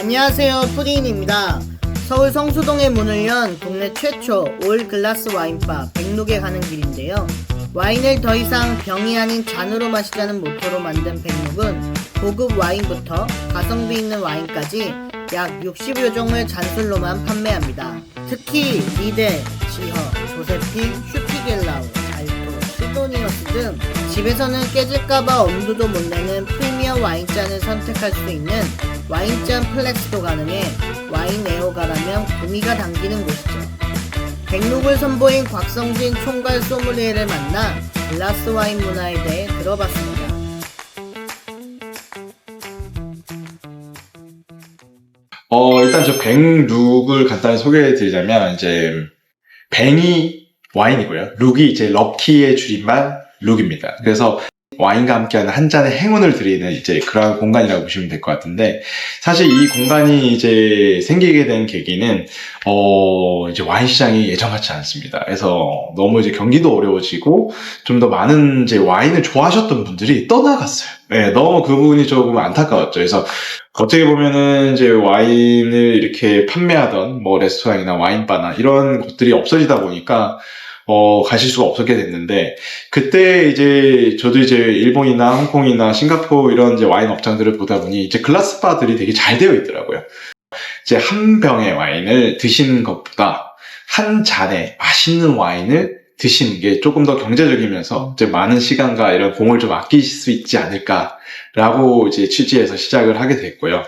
안녕하세요 푸디인입니다. 서울 성수동에 문을 연 동네 최초 올 글라스 와인바 백록에 가는 길인데요. 와인을 더 이상 병이 아닌 잔으로 마시자는 모토로 만든 백록은 고급 와인부터 가성비 있는 와인까지 약 60여 종을 잔술로만 판매합니다. 특히 리데, 지허, 조세피, 슈피겔라우, 시도니어스 등 집에서는 깨질까봐 엄두도 못 내는 프리미엄 와인잔을 선택할 수 있는 와인잔 플렉스도 가능해 와인 애호가라면 구미가 당기는 곳이죠. 백록을 선보인 곽성진 총괄 소믈리에를 만나 글라스 와인 문화에 대해 들어봤습니다. 어, 일단 저 뱅룩을 간단히 소개해 드리자면, 이제, 뱅이 와인이고요. 룩이 이제 럭키의 줄임말 룩입니다. 그래서 와인과 함께하는 한 잔의 행운을 드리는 이제 그러한 공간이라고 보시면 될 것 같은데, 사실 이 공간이 이제 생기게 된 계기는, 어, 이제 와인 시장이 예전 같지 않습니다. 그래서 너무 이제 경기도 어려워지고, 좀 더 많은 이제 와인을 좋아하셨던 분들이 떠나갔어요. 네, 너무 그 부분이 조금 안타까웠죠. 그래서 어떻게 보면은 이제 와인을 이렇게 판매하던 뭐 레스토랑이나 와인바나 이런 곳들이 없어지다 보니까 어, 가실 수가 없었게 됐는데, 그때 이제, 저도 이제 일본이나 홍콩이나 싱가포르 이런 이제 와인 업장들을 보다 보니 이제 글라스 바들이 되게 잘 되어 있더라고요. 이제 한 병의 와인을 드시는 것보다 한 잔의 맛있는 와인을 드시는 게 조금 더 경제적이면서 이제 많은 시간과 이런 공을 좀 아끼실 수 있지 않을까라고 이제 취지해서 시작을 하게 됐고요.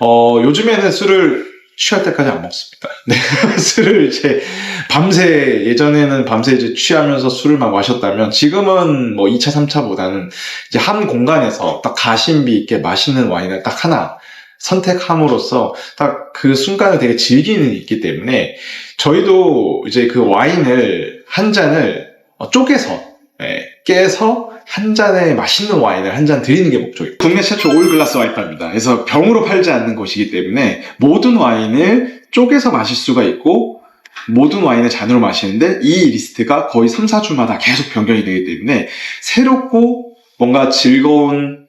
어, 요즘에는 술을 취할 때까지 안 먹습니다. 네, 술을 이제 밤새 예전에는 밤새 이제 취하면서 술을 막 마셨다면 지금은 뭐 2차, 3차보다는 이제 한 공간에서 딱 가심비 있게 맛있는 와인을 딱 하나 선택함으로써 딱 그 순간을 되게 즐기는 게 있기 때문에 저희도 이제 그 와인을 한 잔을 어, 쪼개서 예, 깨서 한 잔의 맛있는 와인을 한 잔 드리는 게 목적이에요. 국내 최초 올 글라스 와인바입니다. 그래서 병으로 팔지 않는 곳이기 때문에 모든 와인을 쪼개서 마실 수가 있고 모든 와인을 잔으로 마시는데 이 리스트가 거의 3, 4주마다 계속 변경이 되기 때문에 새롭고 뭔가 즐거운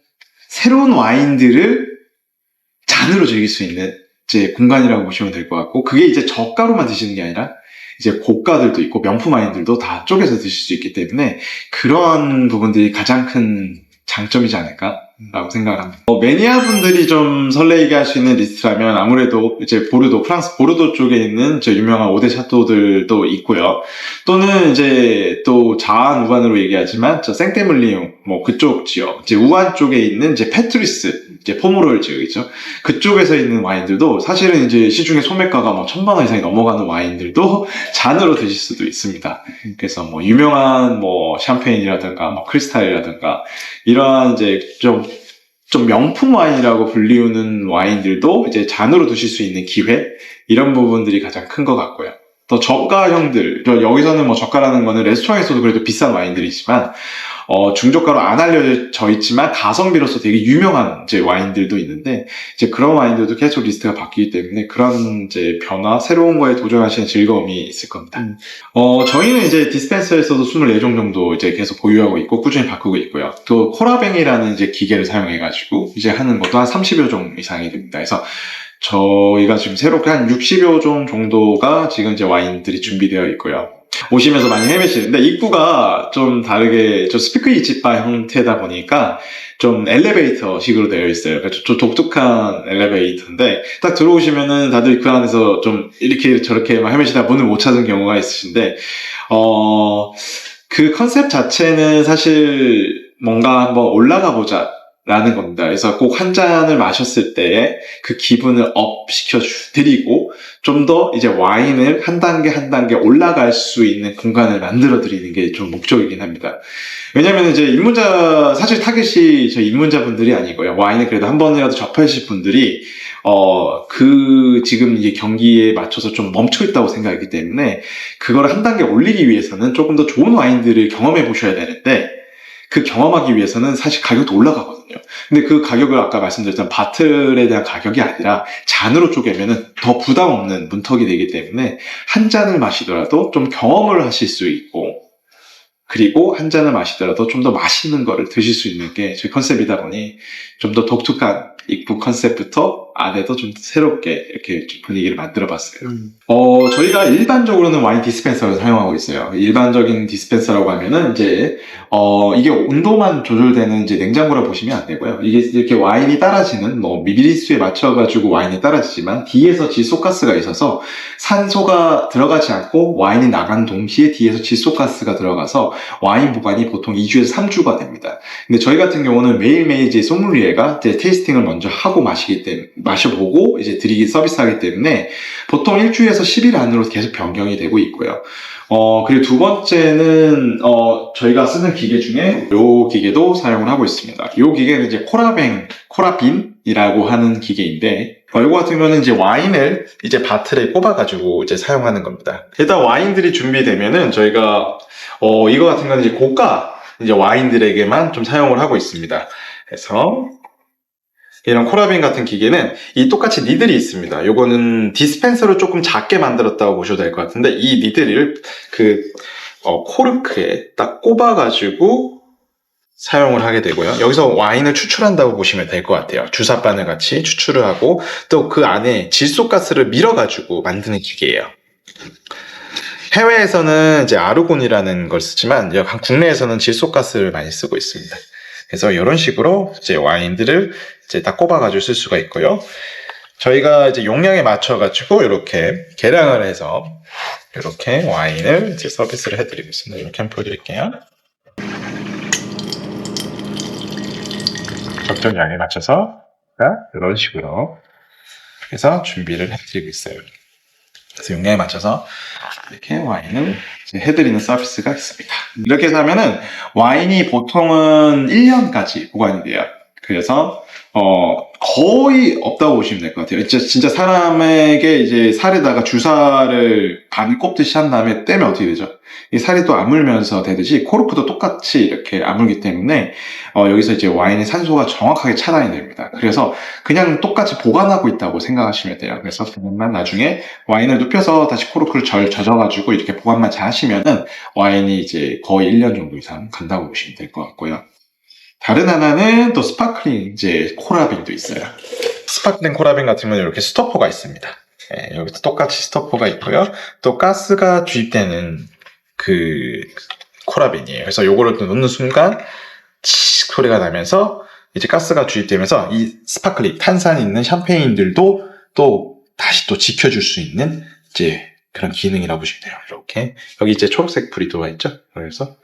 새로운 와인들을 잔으로 즐길 수 있는 이제 공간이라고 보시면 될 것 같고 그게 이제 저가로만 드시는 게 아니라 이제 고가들도 있고 명품 와인들도 다 쪼개서 드실 수 있기 때문에 그런 부분들이 가장 큰 장점이지 않을까 라고 생각을 합니다. 어, 매니아 분들이 좀 설레이게 할 수 있는 리스트라면 아무래도 이제 보르도, 프랑스 보르도 쪽에 있는 저 유명한 오대 샤토들도 있고요. 또는 이제 또 자한 우반으로 얘기하지만 저 생테물리옹 뭐 그쪽 지역, 이제 우한 쪽에 있는 이제 페트리스, 이제 포모롤 지역이죠. 그쪽에서 있는 와인들도 사실은 이제 시중에 소매가가 뭐 천만 원 이상이 넘어가는 와인들도 잔으로 드실 수도 있습니다. 그래서 뭐 유명한 뭐 샴페인이라든가 뭐 크리스탈이라든가 이러한 이제 좀, 좀 명품 와인이라고 불리우는 와인들도 이제 잔으로 드실 수 있는 기회 이런 부분들이 가장 큰 것 같고요. 또 저가형들 저 여기서는 뭐 저가라는 거는 레스토랑에서도 그래도 비싼 와인들이지만 어, 중저가로 안 알려져 있지만 가성비로서 되게 유명한 이제 와인들도 있는데 이제 그런 와인들도 계속 리스트가 바뀌기 때문에 그런 이제 변화, 새로운 거에 도전하시는 즐거움이 있을 겁니다. 음. 어, 저희는 이제 디스펜서에서도 24종 정도 이제 계속 보유하고 있고 꾸준히 바꾸고 있고요. 또 코라뱅이라는 이제 기계를 사용해가지고 이제 하는 것도 한 30여 종 이상이 됩니다. 그래서 저희가 지금 새롭게 한 60여 종 정도가 지금 이제 와인들이 준비되어 있고요. 오시면서 많이 헤매시는데 입구가 좀 다르게 좀 스피크 지바 형태다 보니까 좀 엘리베이터 식으로 되어 있어요. 그러니까 좀 독특한 엘리베이터인데 딱 들어오시면은 다들 그 안에서 좀 이렇게 저렇게 막 헤매시다 문을 못 찾은 경우가 있으신데 어, 그 컨셉 자체는 사실 뭔가 한번 올라가 보자. 라는 겁니다. 그래서 꼭 한 잔을 마셨을 때 그 기분을 업 시켜 드리고 좀 더 이제 와인을 한 단계 한 단계 올라갈 수 있는 공간을 만들어 드리는 게 좀 목적이긴 합니다. 왜냐면 이제 입문자, 사실 타겟이 저 입문자분들이 아니고요. 와인을 그래도 한 번이라도 접하실 분들이 어, 그, 지금 이게 경기에 맞춰서 좀 멈춰 있다고 생각하기 때문에, 그거를 한 단계 올리기 위해서는 조금 더 좋은 와인들을 경험해 보셔야 되는데, 그 경험하기 위해서는 사실 가격도 올라가거든요. 근데 그 가격을 아까 말씀드렸던 바틀에 대한 가격이 아니라 잔으로 쪼개면은 더 부담 없는 문턱이 되기 때문에 한 잔을 마시더라도 좀 경험을 하실 수 있고, 그리고 한 잔을 마시더라도 좀 더 맛있는 거를 드실 수 있는 게 저희 컨셉이다 보니 좀 더 독특한 입구 컨셉부터 안에도 좀 새롭게 이렇게 좀 분위기를 만들어 봤어요. 음. 어, 저희가 일반적으로는 와인 디스펜서를 사용하고 있어요. 일반적인 디스펜서라고 하면은 이제, 어, 이게 온도만 조절되는 이제 냉장고라 보시면 안 되고요. 이게 이렇게 와인이 따라지는 뭐 미리수에 맞춰가지고 와인이 따라지지만 뒤에서 질소가스가 있어서 산소가 들어가지 않고 와인이 나간 동시에 뒤에서 질소가스가 들어가서 와인 보관이 보통 2주에서 3주가 됩니다. 근데 저희 같은 경우는 매일매일 이제 소믈리에가 이제 테이스팅을 먼저 하고 마시기 때문에, 마셔보고 이제 드리기 서비스하기 때문에 보통 일주일에서 10일 안으로 계속 변경이 되고 있고요. 어, 그리고 두 번째는, 어, 저희가 쓰는 기계 중에 요 기계도 사용을 하고 있습니다. 요 기계는 이제 코라뱅, 코라빈이라고 하는 기계인데, 어, 요거 같은 경우는 이제 와인을 이제 바틀에 꼽아가지고 이제 사용하는 겁니다. 일단 와인들이 준비되면은 저희가, 어, 이거 같은 거는 이제 고가 이제 와인들에게만 좀 사용을 하고 있습니다. 그래서, 이런 코라빈 같은 기계는 이 똑같이 니들이 있습니다. 요거는 디스펜서를 조금 작게 만들었다고 보셔도 될 것 같은데 이 니들을 그 어, 코르크에 딱 꼽아가지고 사용을 하게 되고요. 여기서 와인을 추출한다고 보시면 될 것 같아요. 주사바늘 같이 추출을 하고 또 그 안에 질소가스를 밀어가지고 만드는 기계예요. 해외에서는 이제 아르곤이라는 걸 쓰지만 국내에서는 질소가스를 많이 쓰고 있습니다. 그래서 이런 식으로 이제 와인들을 이제 다 꼽아가지고 쓸 수가 있고요. 저희가 이제 용량에 맞춰가지고 이렇게 계량을 해서 이렇게 와인을 이제 서비스를 해드리고 있습니다. 이렇게 한번 보여드릴게요. 적정량에 맞춰서 이런 식으로 해서 준비를 해드리고 있어요. 그래서 용량에 맞춰서 이렇게 와인을 해드리는 서비스가 있습니다. 이렇게 하면은 와인이 보통은 1년까지 보관이 돼요. 그래서 어 거의 없다고 보시면 될 것 같아요. 진짜, 진짜 사람에게 이제 살에다가 주사를 반 꼽듯이 한 다음에 떼면 어떻게 되죠? 이 살이 또 아물면서 되듯이 코르크도 똑같이 이렇게 아물기 때문에 어, 여기서 이제 와인의 산소가 정확하게 차단이 됩니다. 그래서 그냥 똑같이 보관하고 있다고 생각하시면 돼요. 그래서 그것만 나중에 와인을 눕혀서 다시 코르크를 절 젖어가지고 이렇게 보관만 잘 하시면은 와인이 이제 거의 1년 정도 이상 간다고 보시면 될 것 같고요. 다른 하나는 또 스파클링 이제 코라빈도 있어요. 스파클링 코라빈 같은 경우는 이렇게 스토퍼가 있습니다. 예, 여기도 똑같이 스토퍼가 있고요. 또 가스가 주입되는 그 코라빈이에요. 그래서 요거를 또 넣는 순간 치 소리가 나면서 이제 가스가 주입되면서 이 스파클링 탄산 있는 샴페인들도 또 다시 또 지켜줄 수 있는 이제 그런 기능이라고 보시면 돼요. 이렇게 여기 이제 초록색 불이 들어와 있죠. 그래서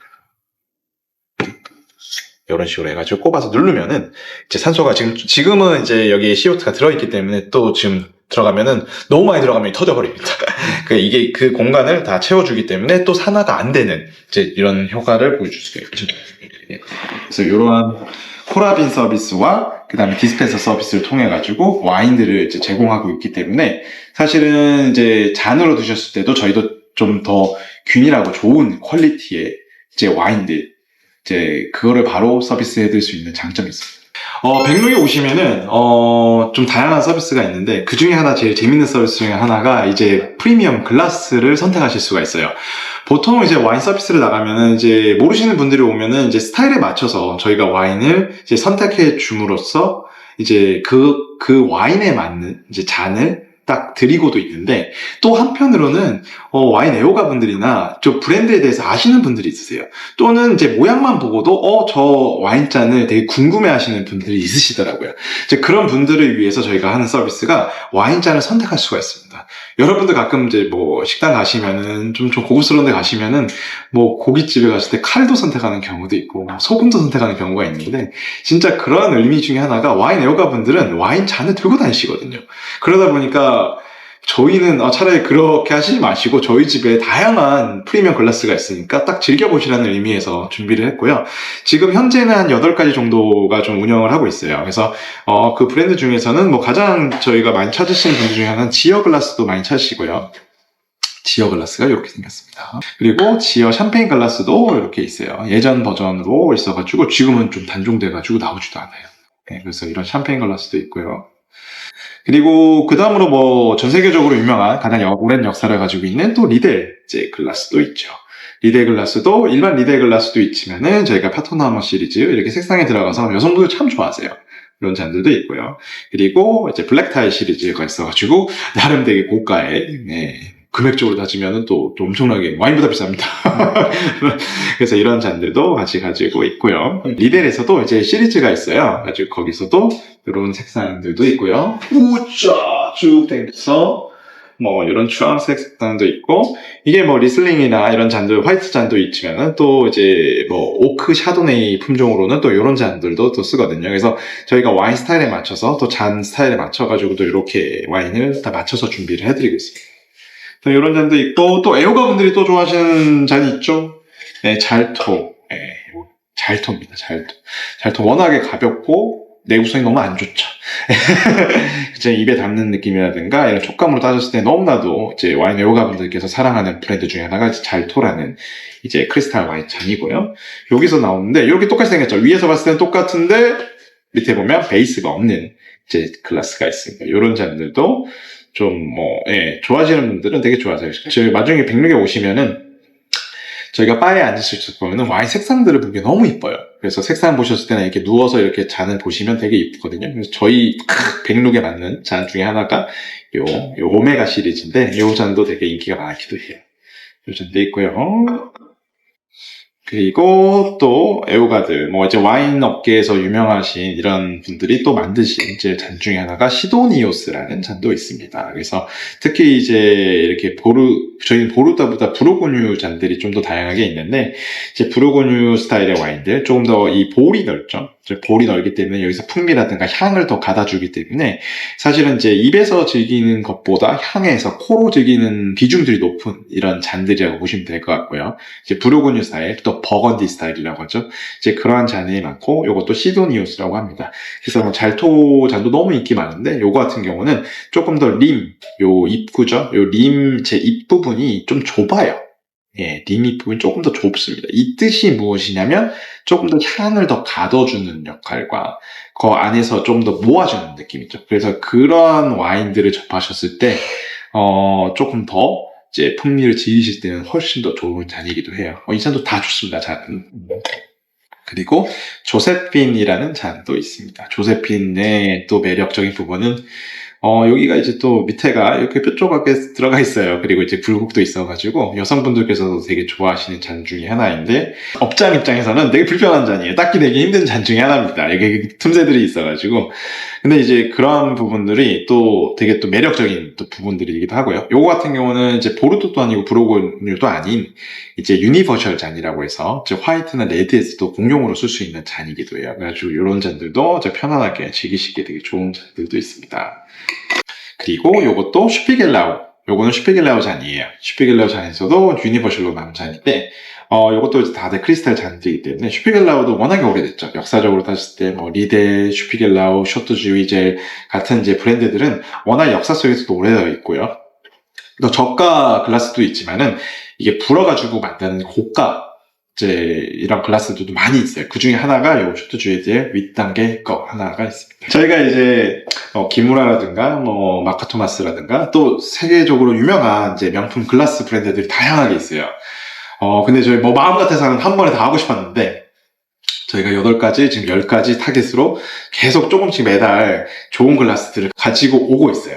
이런 식으로 해가지고 꼽아서 누르면은 이제 산소가 지금 지금은 이제 여기에 CO2가 들어있기 때문에 또 지금 들어가면은 너무 많이 들어가면 터져버립니다. 그 이게 그 공간을 다 채워주기 때문에 또 산화가 안 되는 이제 이런 효과를 보여줄 수가 있죠. 예. 그래서 이러한 코라빈 서비스와 그 다음에 디스펜서 서비스를 통해 가지고 와인들을 이제 제공하고 있기 때문에 사실은 이제 잔으로 드셨을 때도 저희도 좀 더 균일하고 좋은 퀄리티의 이제 와인들 이제 그거를 바로 서비스해 드릴 수 있는 장점이 있습니다. 어, 백록에 오시면은 어, 좀 다양한 서비스가 있는데 그 중에 하나 제일 재밌는 서비스 중에 하나가 이제 프리미엄 글라스를 선택하실 수가 있어요. 보통 이제 와인 서비스를 나가면은 이제 모르시는 분들이 오면은 이제 스타일에 맞춰서 저희가 와인을 이제 선택해 줌으로써 이제 그, 그 와인에 맞는 이제 잔을 딱 드리고도 있는데 또 한편으로는 어, 와인 애호가 분들이나 좀 브랜드에 대해서 아시는 분들이 있으세요. 또는 이제 모양만 보고도 어 저 와인잔을 되게 궁금해 하시는 분들이 있으시더라고요. 이제 그런 분들을 위해서 저희가 하는 서비스가 와인잔을 선택할 수가 있습니다. 여러분들 가끔 이제 뭐 식당 가시면은 좀, 좀 고급스러운 데 가시면은 뭐 고깃집에 갔을 때 칼도 선택하는 경우도 있고 뭐 소금도 선택하는 경우가 있는데 진짜 그런 의미 중에 하나가 와인 애호가 분들은 와인 잔을 들고 다니시거든요. 그러다 보니까 저희는 어, 차라리 그렇게 하시지 마시고 저희 집에 다양한 프리미엄 글라스가 있으니까 딱 즐겨보시라는 의미에서 준비를 했고요. 지금 현재는 한 8가지 정도가 좀 운영을 하고 있어요. 그래서 어, 그 브랜드 중에서는 뭐 가장 저희가 많이 찾으시는 분들 중에 하나는 지어 글라스도 많이 찾으시고요. 지어 글라스가 이렇게 생겼습니다. 그리고 지어 샴페인 글라스도 이렇게 있어요. 예전 버전으로 있어가지고 지금은 좀 단종돼가지고 나오지도 않아요. 네, 그래서 이런 샴페인 글라스도 있고요. 그리고 그 다음으로 뭐 전 세계적으로 유명한 가장 여- 오랜 역사를 가지고 있는 또 리델 이제 글라스도 있죠. 리델 글라스도 일반 리델 글라스도 있지만은 저희가 파토나머 시리즈 이렇게 색상에 들어가서 여성분들 참 좋아하세요. 이런 잔들도 있고요. 그리고 이제 블랙타일 시리즈가 있어가지고 나름 되게 고가의 네, 금액적으로 따지면 또, 또 엄청나게 와인보다 비쌉니다. 그래서 이런 잔들도 같이 가지고 있고요. 리벨에서도 이제 시리즈가 있어요. 가지고 거기서도 이런 색상들도 있고요. 우짜 쭉 당겨서 뭐 이런 주황색 색상도 있고 이게 뭐 리슬링이나 이런 잔들 화이트 잔도 있지만은 또 이제 뭐 오크 샤도네이 품종으로는 또 이런 잔들도 또 쓰거든요. 그래서 저희가 와인 스타일에 맞춰서 또 잔 스타일에 맞춰 가지고 또 이렇게 와인을 다 맞춰서 준비를 해드리고 있습니다. 또 이런 잔도 있고 또 애호가 분들이 또 좋아하시는 잔이 있죠. 네, 잘토. 네, 잘토입니다. 잘토. 잘토 워낙에 가볍고 내구성이 너무 안 좋죠. 이제 입에 담는 느낌이라든가 이런 촉감으로 따졌을 때 너무나도 이제 와인 애호가 분들께서 사랑하는 브랜드 중에 하나가 잘토라는 이제 크리스탈 와인 잔이고요. 여기서 나오는데 이렇게 똑같이 생겼죠. 위에서 봤을 때는 똑같은데 밑에 보면 베이스가 없는 이제 글라스가 있습니다. 이런 잔들도 좀 뭐, 예, 좋아하시는 분들은 되게 좋아하세요. 저희 나중에 백록에 오시면은 저희가 바에 앉으실 때 보면은 와인 색상들을 보기 너무 이뻐요. 그래서 색상 보셨을 때는 이렇게 누워서 이렇게 잔을 보시면 되게 이쁘거든요. 그래서 저희 백록에 맞는 잔 중에 하나가 요, 요 오메가 시리즈인데 요 잔도 되게 인기가 많기도 해요. 요 잔도 있고요. 그리고 또 애호가들, 뭐 이제 와인 업계에서 유명하신 이런 분들이 또 만드신 이제 잔 중에 하나가 시도니오스라는 잔도 있습니다. 그래서 특히 이제 이렇게 보르, 저희는 보르다보다 부르고뉴 잔들이 좀 더 다양하게 있는데, 이제 부르고뉴 스타일의 와인들, 조금 더 이 볼이 넓죠. 볼이 넓기 때문에 여기서 풍미라든가 향을 더 가다주기 때문에, 사실은 이제 입에서 즐기는 것보다 향에서 코로 즐기는 비중들이 높은 이런 잔들이라고 보시면 될 것 같고요. 이제 부르고뉴 스타일, 또 버건디 스타일이라고 하죠. 이제 그러한 잔이 많고, 요것도 시도니오스라고 합니다. 그래서 뭐 잘토 잔도 너무 인기 많은데, 요거 같은 경우는 조금 더 림, 요 입구죠. 요 림, 제 입 부분이 좀 좁아요. 예, 림입 부분이 조금 더 좁습니다. 이 뜻이 무엇이냐면, 조금 더 향을 더 가둬주는 역할과, 그 안에서 좀 더 모아주는 느낌이죠. 그래서 그런 와인들을 접하셨을 때, 어, 조금 더 이제 풍미를 즐기실 때는 훨씬 더 좋은 잔이기도 해요. 어, 이 잔도 다 좋습니다, 잔은. 그리고 조세핀이라는 잔도 있습니다. 조세핀의 또 매력적인 부분은 어, 여기가 이제 또 밑에가 이렇게 뾰족하게 들어가 있어요. 그리고 이제 굴곡도 있어가지고 여성분들께서도 되게 좋아하시는 잔 중에 하나인데 업장 입장에서는 되게 불편한 잔이에요. 닦기 되게 힘든 잔 중에 하나입니다. 이게 틈새들이 있어가지고. 근데 이제 그런 부분들이 또 되게 또 매력적인 또 부분들이기도 하고요. 요거 같은 경우는 이제 보르토도 아니고 브로그뉴도 아닌 이제 유니버셜 잔이라고 해서 이제 화이트나 레드에서도 공용으로 쓸 수 있는 잔이기도 해요. 그래가지고 이런 잔들도 이제 편안하게 즐기시기에 되게 좋은 잔들도 있습니다. 그리고 요것도 슈피겔라우. 요거는 슈피겔라우 잔이에요. 슈피겔라우 잔에서도 유니버셜로 남은 잔인데, 어, 이제 다들 크리스탈 잔들이기 때문에 슈피겔라우도 워낙에 오래됐죠. 역사적으로 따졌을 때, 뭐, 리데, 슈피겔라우, 쇼트주이젤 같은 이제 브랜드들은 워낙 역사 속에서도 오래되어 있고요. 또 저가 글라스도 있지만은, 이게 불어가지고 만드는 고가, 이제, 이런 글라스들도 많이 있어요. 그 중에 하나가 요 쇼트주이젤 윗단계 거 하나가 있습니다. 저희가 이제, 어, 기무라라든가 뭐 마카토마스라든가 또 세계적으로 유명한 이제 명품 글라스 브랜드들이 다양하게 있어요. 어 근데 저희 뭐 마음 같아서는 한 번에 다 하고 싶었는데 저희가 8가지 지금 10가지 타겟으로 계속 조금씩 매달 좋은 글라스들을 가지고 오고 있어요.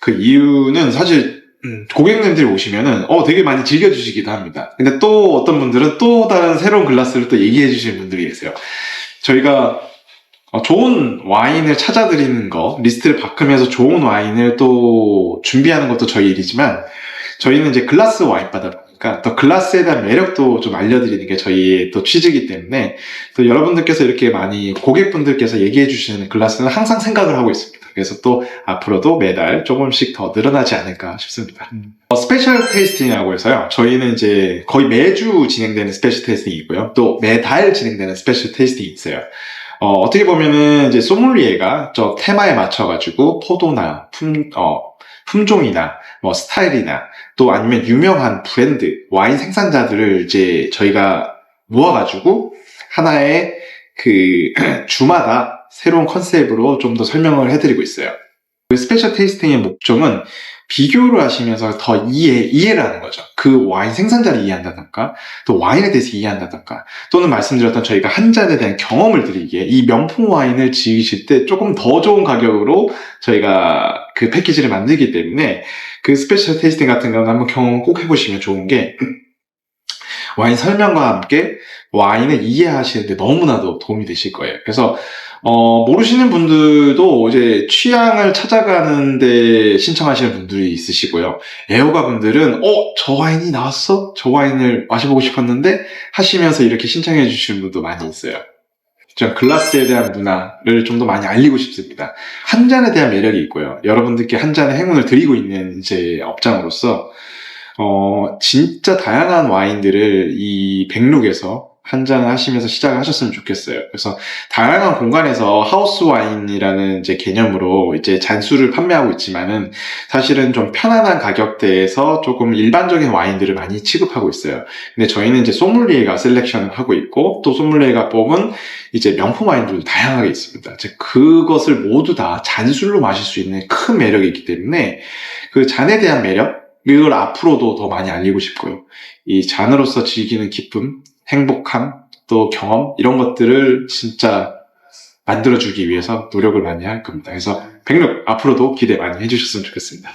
그 이유는 사실 음, 고객님들이 오시면은 어 되게 많이 즐겨주시기도 합니다. 근데 또 어떤 분들은 또 다른 새로운 글라스를 또 얘기해 주시는 분들이 계세요. 저희가 어, 좋은 와인을 찾아드리는 거, 리스트를 바꾸면서 좋은 와인을 또 준비하는 것도 저희 일이지만, 저희는 이제 글라스 와인바다 보니까 더 글라스에 대한 매력도 좀 알려드리는 게 저희의 또 취지이기 때문에, 또 여러분들께서 이렇게 많이 고객분들께서 얘기해 주시는 글라스는 항상 생각을 하고 있습니다. 그래서 또 앞으로도 매달 조금씩 더 늘어나지 않을까 싶습니다. 어, 스페셜 테이스팅이라고 해서요. 저희는 이제 거의 매주 진행되는 스페셜 테이스팅이고요. 또 매달 진행되는 스페셜 테이스팅이 있어요. 어, 떻게 보면은 이제 소믈리에가 저 테마에 맞춰가지고 포도나 품, 어, 품종이나 뭐 스타일이나 또 아니면 유명한 브랜드, 와인 생산자들을 이제 저희가 모아가지고 하나의 그 주마다 새로운 컨셉으로 좀 더 설명을 해드리고 있어요. 그 스페셜 테이스팅의 목적은 비교를 하시면서 더 이해, 이해를 하는 거죠. 그 와인 생산자를 이해한다던가, 또 와인에 대해서 이해한다던가, 또는 말씀드렸던 저희가 한 잔에 대한 경험을 드리기에 이 명품 와인을 즐기실 때 조금 더 좋은 가격으로 저희가 그 패키지를 만들기 때문에 그 스페셜 테이스팅 같은 경우는 한번 경험 꼭 해보시면 좋은 게 와인 설명과 함께 와인을 이해하시는데 너무나도 도움이 되실 거예요. 그래서 어, 모르시는 분들도 이제 취향을 찾아가는데 신청하시는 분들이 있으시고요. 애호가 분들은 어, 저 와인이 나왔어? 저 와인을 마셔보고 싶었는데 하시면서 이렇게 신청해 주시는 분도 많이 있어요. 저 글라스에 대한 문화를 좀 더 많이 알리고 싶습니다. 한 잔에 대한 매력이 있고요. 여러분들께 한 잔의 행운을 드리고 있는 이제 업장으로서 어, 진짜 다양한 와인들을 이 백룩에서 한잔 하시면서 시작을 하셨으면 좋겠어요. 그래서 다양한 공간에서 하우스 와인이라는 이제 개념으로 이제 잔수를 판매하고 있지만은 사실은 좀 편안한 가격대에서 조금 일반적인 와인들을 많이 취급하고 있어요. 근데 저희는 이제 소믈리에가 셀렉션을 하고 있고 또 소믈리에가 뽑은 이제 명품 와인들도 다양하게 있습니다. 이제 그것을 모두 다 잔술로 마실 수 있는 큰 매력이 있기 때문에 그 잔에 대한 매력 이걸 앞으로도 더 많이 알리고 싶고요. 이 잔으로서 즐기는 기쁨, 행복함, 또 경험 이런 것들을 진짜 만들어주기 위해서 노력을 많이 할 겁니다. 그래서 백록 앞으로도 기대 많이 해주셨으면 좋겠습니다.